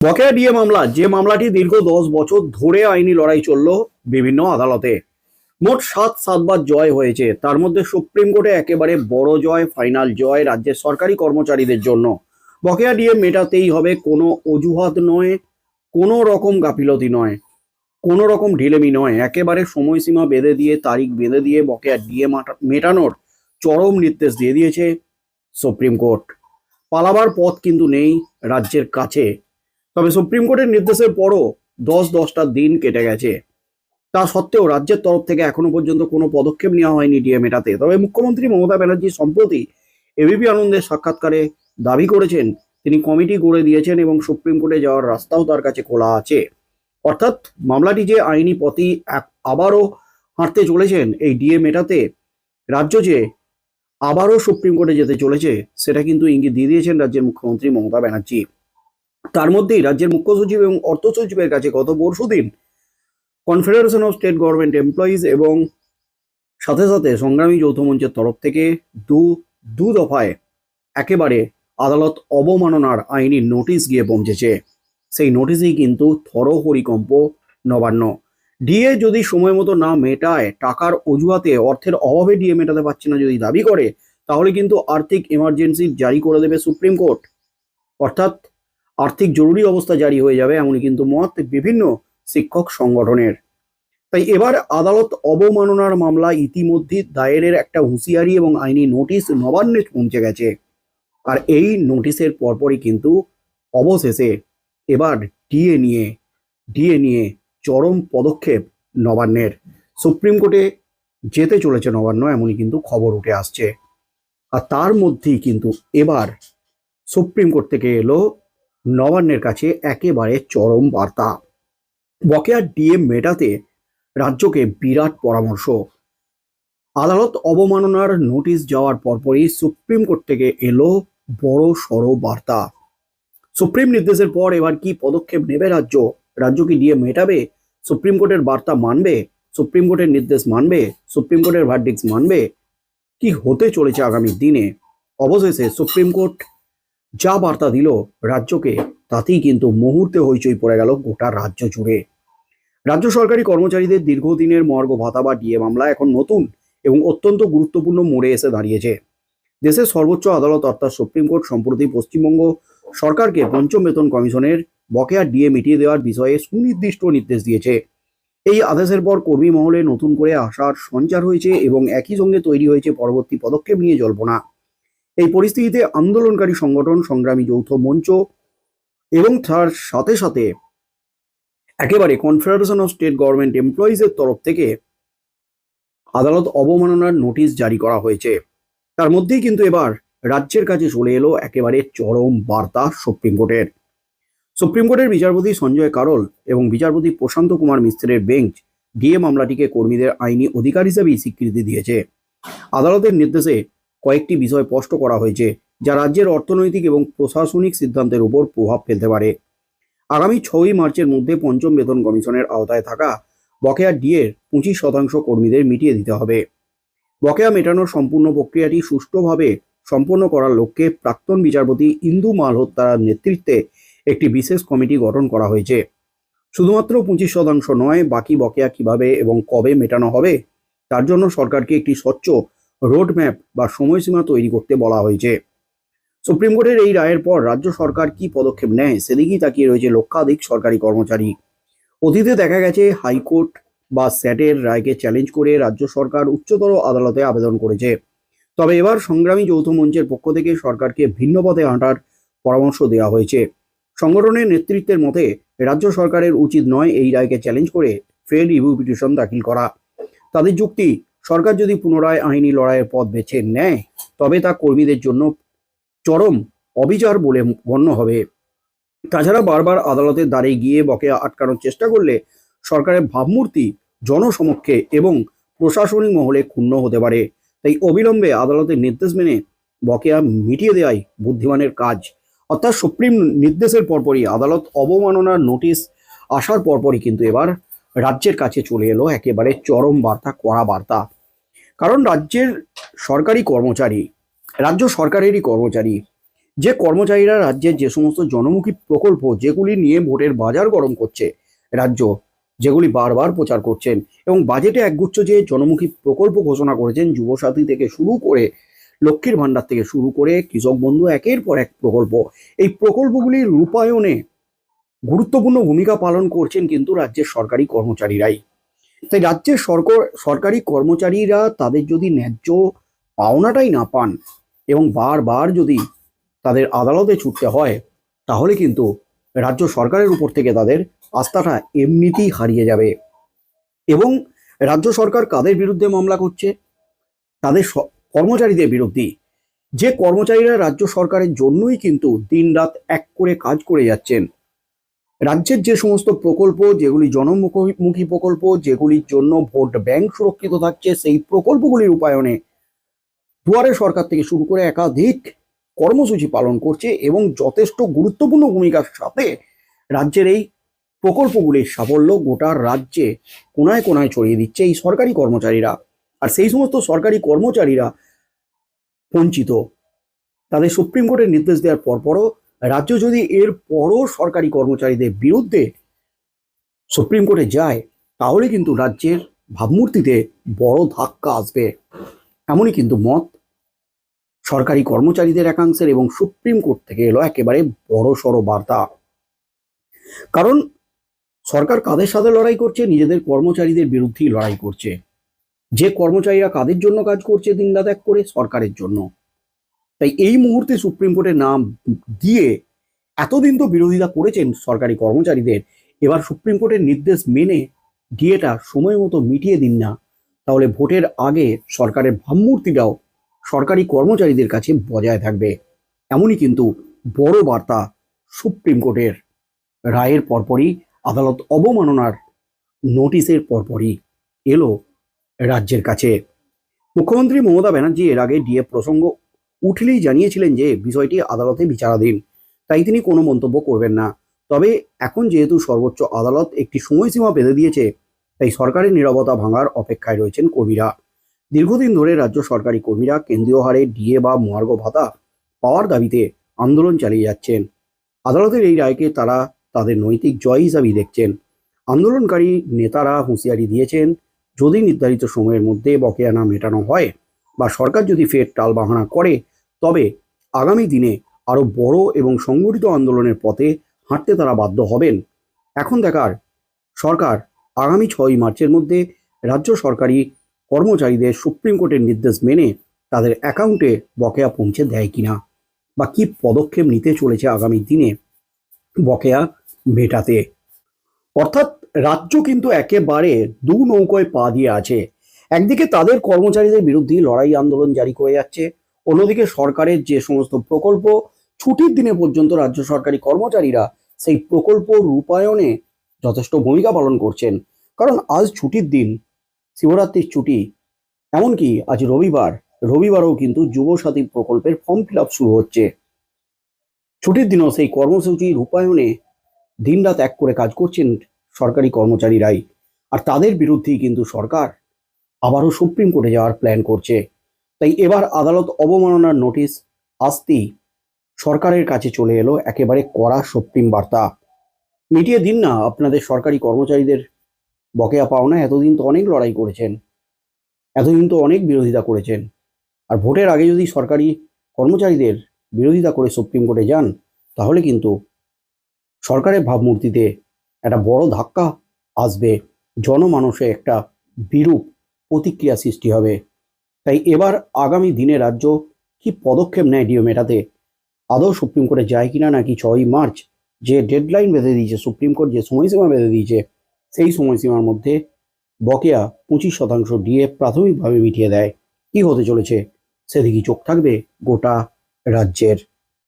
বকেয়া ডিএ মামলা, যে মামলাটি দীর্ঘ দশ বছর ধরে আইনি লড়াই চলল বিভিন্ন আদালতে। মোট সাত সাতবার জয় হয়েছে। তার মধ্যে সুপ্রিম কোর্টে একেবারে বড় জয়, ফাইনাল জয় রাজ্যের সরকারি কর্মচারীদের জন্য। বকেয়া ডিএ মেটাতেই হবে কোনো অজুহাত নয়, কোনো রকম গাফিলতি নয়, কোনো রকম ঢিলেমি নয়। একেবারে সময়সীমা বেঁধে দিয়ে, তারিখ বেঁধে দিয়ে বকেয়া ডিএ মেটানোর চরম নির্দেশ দিয়ে দিয়েছে সুপ্রিম কোর্ট। পালাবার পথ কিন্তু নেই রাজ্যের কাছে। তবে সুপ্রিম কোর্টের নির্দেশের পরও দশ দশটা দিন কেটে গেছে। তা সত্ত্বেও রাজ্যের তরফ থেকে এখনও পর্যন্ত কোনো পদক্ষেপ নেওয়া হয়নি ডিএ মেটাতে তবে মুখ্যমন্ত্রী মমতা ব্যানার্জি সম্প্রতি এবিপি আনন্দের সাক্ষাৎকারে দাবি করেছেন, তিনি কমিটি গড়ে দিয়েছেন এবং সুপ্রিম কোর্টে যাওয়ার রাস্তাও তার কাছে খোলা আছে। অর্থাৎ মামলাটি যে আইনি এক- আবারও হাঁটতে চলেছেন এই ডিএ মেটাতে রাজ্য যে আবারও সুপ্রিম কোর্টে যেতে চলেছে, সেটা কিন্তু ইঙ্গিত দিয়ে দিয়েছেন রাজ্যের মুখ্যমন্ত্রী মমতা ব্যানার্জি। তার মধ্যেই রাজ্যের মুখ্য সচিব এবং অর্থ সচিবের কাছে গত পরশুদিন confederation of state government employees এবং সাথে সাথে সংগ্রামী যৌথ মঞ্চের তরফ থেকে দু দু দফায় একেবারে আদালত অবমাননার আইনি নোটিশ গিয়ে পৌঁছেছে। সেই নোটিশেই কিন্তু থর হরিকম্প নবান্ন। ডিএ যদি সময় মতো না মেটায়, টাকার অজুহাতে অর্থের অভাবে ডিএ মেটাতে পারছে না যদি দাবি করে, তাহলে কিন্তু আর্থিক এমার্জেন্সি জারি করে দেবে সুপ্রিম কোর্ট অর্থাৎ আর্থিক জরুরি অবস্থা জারি হয়ে যাবে, এমনই কিন্তু মত বিভিন্ন শিক্ষক সংগঠনের। তাই এবার আদালত অবমাননার মামলা ইতিমধ্যে দায়েরের একটা হুঁশিয়ারি এবং আইনি নোটিশ নবান্নে পৌঁছে গেছে। আর এই নোটিশের পরপরই কিন্তু অবশেষে এবার ডিএ নিয়ে ডিএ নিয়ে চরম পদক্ষেপ নবান্নের। সুপ্রিম কোর্টে যেতে চলেছে নবান্ন, এমনই কিন্তু খবর উঠে আসছে। আর তার মধ্যেই কিন্তু এবার সুপ্রিম কোর্ট থেকে এলো নবান্নের কাছে একেবারে চরম বার্তা। বকেয়া ডিএ মেটাতে রাজ্যকে বিরাট পরামর্শ। আদালত অবমাননার নোটিশ যাওয়ার পরপরই সুপ্রিম কোর্ট থেকে এলো বড় সড় বার্তা। সুপ্রিম নির্দেশের পর এবার কি পদক্ষেপ নেবে রাজ্য? রাজ্য কি মেটাবে? সুপ্রিম কোর্টের বার্তা মানবে? সুপ্রিম কোর্টের নির্দেশ মানবে? সুপ্রিম কোর্টের ভার্ডিক্স মানবে? কি হতে চলেছে আগামী দিনে? অবশেষে সুপ্রিম কোর্ট যা বার্তা দিল রাজ্যকে, তাতেই কিন্তু মুহূর্তে হইচই পড়ে গেল গোটা রাজ্য জুড়ে। রাজ্য সরকারি কর্মচারীদের দীর্ঘদিনের মর্গ ভাতা বা ডিএ মামলা এখন নতুন এবং অত্যন্ত গুরুত্বপূর্ণ মোড়ে এসে দাঁড়িয়েছে। দেশের সর্বোচ্চ আদালত অর্থাৎ সুপ্রিম কোর্ট সম্প্রতি পশ্চিমবঙ্গ সরকারকে পঞ্চম বেতন কমিশনের বকেয়া ডিএ মিটিয়ে দেওয়ার বিষয়ে সুনির্দিষ্ট নির্দেশ দিয়েছে। এই আদেশের পর কর্মী মহলে নতুন করে আশার সঞ্চার হয়েছে এবং একই সঙ্গে তৈরি হয়েছে পরবর্তী পদক্ষেপ নিয়ে জল্পনা। এই পরিস্থিতিতে আন্দোলনকারী সংগঠন সংগ্রামী যৌথ মঞ্চ এবং তার সাথে সাথে একেবারে কনফেডারেশন অফ স্টেট গভর্নমেন্ট এমপ্লয়িজের তরফ থেকে আদালত অবমাননার নোটিশ জারি করা হয়েছে। তার মধ্যেই কিন্তু এবার রাজ্যের কাছে চলে এলো একেবারে চরম বার্তা সুপ্রিম কোর্টের সুপ্রিম কোর্টের বিচারপতি সঞ্জয় কারল এবং বিচারপতি প্রশান্ত কুমার মিস্ত্রের বেঞ্চ ডিএ মামলাটিকে কর্মীদের আইনি অধিকার হিসেবেই স্বীকৃতি দিয়েছে। আদালতের নির্দেশে কয়েকটি বিষয় স্পষ্ট করা হয়েছে, যা রাজ্যের অর্থনৈতিক এবং প্রশাসনিক সিদ্ধান্তের উপর প্রভাব ফেলতে পারে। আগামী ছয়ই মার্চের মধ্যে পঞ্চম বেতন কমিশনের আওতায় থাকা বকেয়া ডিএর পঁচিশ শতাংশ কর্মীদের মিটিয়ে দিতে হবে। বকেয়া মেটানোর সম্পূর্ণ প্রক্রিয়াটি সুষ্ঠুভাবে সম্পন্ন করার লক্ষ্যে প্রাক্তন বিচারপতি ইন্দু মালহোত্রার নেতৃত্বে একটি বিশেষ কমিটি গঠন করা হয়েছে। শুধুমাত্র পঁচিশ শতাংশ নয়, বাকি বকেয়া কীভাবে এবং কবে মেটানো হবে, তার জন্য সরকারকে একটি স্বচ্ছ রোডম্যাপ বা সময়সীমা তৈরি করতে বলা হয়েছে। সুপ্রিম কোর্টের এই রায়ের পর রাজ্য সরকার কি পদক্ষেপ নেয় সেদিকেই তাকিয়ে রয়েছে লক্ষাধিক সরকারি কর্মচারী। অতীতে দেখা গেছে হাইকোর্ট বা স্যাটের রায়কে চ্যালেঞ্জ করে রাজ্য সরকার উচ্চতর আদালতে আবেদন করেছে। তবে এবার সংগ্রামী যৌথ মঞ্চের পক্ষ থেকে সরকারকে ভিন্ন পথে হাঁটার পরামর্শ দেওয়া হয়েছে। সংগঠনের নেতৃত্বের মতে, রাজ্য সরকারের উচিত নয় এই রায়কে চ্যালেঞ্জ করে ফের রিভিউ পিটিশন দাখিল করা। তাদের যুক্তি সরকার যদি পুনরায় আইনি লড়াইয়ের পথ বেছে নেয়, তবে তা কর্মীদের জন্য চরম অবিচার বলে গণ্য হবে। তাছাড়া বারবার আদালতের দ্বারে গিয়ে বকেয়া আটকানোর চেষ্টা করলে সরকারের ভাবমূর্তি জনসমক্ষে এবং প্রশাসনিক মহলে ক্ষুণ্ণ হতে পারে। তাই অবিলম্বে আদালতের নির্দেশ মেনে বকেয়া মিটিয়ে দেওয়াই বুদ্ধিমানের কাজ। অর্থাৎ সুপ্রিম নির্দেশের পরপরই আদালত অবমাননার নোটিশ আসার পরপরই কিন্তু এবার রাজ্যের কাছে চলে এলো একেবারে চরম বার্তা, কড়া বার্তা। কারণ রাজ্যের সরকারি কর্মচারী, রাজ্য সরকারেরই কর্মচারী, যে কর্মচারীরা রাজ্যের যে সমস্ত জনমুখী প্রকল্প, যেগুলি নিয়ে ভোটের বাজার গরম করছে রাজ্য, যেগুলি বারবার প্রচার করছেন এবং বাজেটে একগুচ্ছ যে জনমুখী প্রকল্প ঘোষণা করেছেন যুবসাথী থেকে শুরু করে লক্ষ্মীর ভাণ্ডার থেকে শুরু করে কৃষক বন্ধু একের পর এক প্রকল্প, এই প্রকল্পগুলির রূপায়ণে গুরুত্বপূর্ণ ভূমিকা পালন করছেন কিন্তু রাজ্যের সরকারি কর্মচারীরাই। তাই রাজ্যের সরকার, সরকারি কর্মচারীরা তাদের যদি ন্যায্য পাওনাটাই না পান এবং বারবার যদি তাদের আদালতে ছুটতে হয়, তাহলে কিন্তু রাজ্য সরকারের উপর থেকে তাদের আস্থাটা এমনিতেই হারিয়ে যাবে। এবং রাজ্য সরকার কাদের বিরুদ্ধে মামলা করছে? তাদের কর্মচারীদের বিরুদ্ধে। যে কর্মচারীরা রাজ্য সরকারের জন্যই কিন্তু দিনরাত এক করে কাজ করে যাচ্ছেন রাজ্যের যে সমস্ত প্রকল্প, যেগুলি জনমুখী প্রকল্প, যেগুলির জন্য ভোট ব্যাংক সুরক্ষিত থাকছে, সেই প্রকল্পগুলির রূপায়ণে দুয়ারে সরকার থেকে শুরু করে একাধিক কর্মসূচি পালন করছে এবং যথেষ্ট গুরুত্বপূর্ণ ভূমিকার সাথে রাজ্যের এই প্রকল্পগুলির সাফল্য গোটা রাজ্যে কোনায় কোনায় ছড়িয়ে দিচ্ছে এই সরকারি কর্মচারীরা। আর সেই সমস্ত সরকারি কর্মচারীরা বঞ্চিত। তাদের সুপ্রিম কোর্টের নির্দেশ দেওয়ার পরপরও রাজ্য যদি এর পরও সরকারি কর্মচারীদের বিরুদ্ধে সুপ্রিম কোর্টে যায়, তাহলে কিন্তু রাজ্যের ভাবমূর্তিতে বড় ধাক্কা আসবে। এমনই কিন্তু মত সরকারি কর্মচারীদের একাংশের এবং সুপ্রিম কোর্ট থেকে এলো একেবারে বড় সড়ো বার্তা। কারণ সরকার কাদের সাথে লড়াই করছে, নিজেদের কর্মচারীদের বিরুদ্ধেই লড়াই করছে। যে কর্মচারীরা কাদের জন্য কাজ করছে, দিনরাত এক করে সরকারের জন্য। তাই এই মুহূর্তে সুপ্রিম কোর্টের নাম দিয়ে এতদিন তো বিরোধিতা করেছেন সরকারি কর্মচারীদের, এবার সুপ্রিম কোর্টের নির্দেশ মেনে ডিএটা সময় মতো মিটিয়ে দিন না, তাহলে ভোটের আগে সরকারের ভাবমূর্তিটাও সরকারি কর্মচারীদের কাছে বজায় থাকবে। এমনই কিন্তু বড় বার্তা সুপ্রিম কোর্টের রায়ের পরপরই আদালত অবমাননার নোটিশের পরপরই এলো রাজ্যের কাছে। মুখ্যমন্ত্রী মমতা ব্যানার্জি এর আগে ডিএ প্রসঙ্গ উঠলেই জানিয়েছিলেন যে বিষয়টি আদালতে বিচারাধীন। তাই তিনি কোনো মন্তব্য করবেন না। তবে এখন যেহেতু সর্বোচ্চ আদালত একটি সময়সীমা বেঁধে দিয়েছে, তাই সরকারের নিরবতা ভাঙার অপেক্ষায় রয়েছেন কর্মীরা। দীর্ঘদিন ধরে রাজ্য সরকারি কর্মীরা কেন্দ্রীয় হারে ডিএ বা মহার্ঘ ভাতা পাওয়ার দাবিতে আন্দোলন চালিয়ে যাচ্ছেন। আদালতের এই রায়কে তারা তাদের নৈতিক জয় হিসাবেই দেখছেন। আন্দোলনকারী নেতারা হুঁশিয়ারি দিয়েছেন, যদি নির্ধারিত সময়ের মধ্যে বকেয়া না মেটানো হয় বা সরকার যদি ফের টালবাহানা করে তবে আগামী দিনে আরও বড় এবং সংগঠিত আন্দোলনের পথে হাঁটতে তারা বাধ্য হবেন। এখন দেখার, সরকার আগামী ছয়ই মার্চের মধ্যে রাজ্য সরকারি কর্মচারীদের সুপ্রিম কোর্টের নির্দেশ মেনে তাদের অ্যাকাউন্টে বকেয়া পৌঁছে দেয় কিনা বা কি পদক্ষেপ নিতে চলেছে আগামী দিনে বকেয়া মেটাতে। অর্থাৎ রাজ্য কিন্তু একেবারে দু নৌকোয় পা দিয়ে আছে। একদিকে তাদের কর্মচারীদের বিরুদ্ধে লড়াই আন্দোলন জারি করে যাচ্ছে অন্যদিকে সরকারের যে সমস্ত প্রকল্প, ছুটির দিনে পর্যন্ত রাজ্য সরকারি কর্মচারীরা সেই প্রকল্প রূপায়ণে যথেষ্ট ভূমিকা পালন করছেন। কারণ আজ ছুটির দিন, শিবরাত্রির ছুটি, এমনকি আজ রবিবার, রবিবারও কিন্তু যুবসাথী প্রকল্পের ফর্ম ফিল শুরু হচ্ছে। ছুটির দিনও সেই কর্মসূচি রূপায়ণে দিনরাত এক করে কাজ করছেন সরকারি কর্মচারীরাই। আর তাদের বিরুদ্ধেই কিন্তু সরকার আবারও সুপ্রিম কোর্টে যাওয়ার প্ল্যান করছে। তাই এবার আদালত অবমাননার নোটিশ আসতেই সরকারের কাছে চলে এলো, একেবারে কড়া সুপ্রিম বার্তা। মিটিয়ে দিন না আপনাদের সরকারি কর্মচারীদের বকেয়া পাওনা, এতদিন তো অনেক লড়াই করেছেন, এতদিন তো অনেক বিরোধিতা করেছেন। আর ভোটের আগে যদি সরকারি কর্মচারীদের বিরোধিতা করে সুপ্রিম কোর্টে যান, তাহলে কিন্তু সরকারের ভাবমূর্তিতে একটা বড় ধাক্কা আসবে। জনমানসে একটা বিরূপ প্রতিক্রিয়া সৃষ্টি হবে। তাই এবার আগামী দিনে রাজ্য কি পদক্ষেপ নেয় ডিও মেটাতে? আদৌ সুপ্রিম কোর্টে যায় কিনা নাকি ছয়ই মার্চ? যে ডেডলাইন বেঁধে দিয়েছে, সুপ্রিম কোর্ট যে সময়সীমা বেঁধে দিয়েছে, সেই সময়সীমার মধ্যে বকেয়া পঁচিশ শতাংশ ডিএ প্রাথমিকভাবে মিটিয়ে দেয়। কি হতে চলেছে? সেদিকে চোখ থাকবে গোটা রাজ্যের।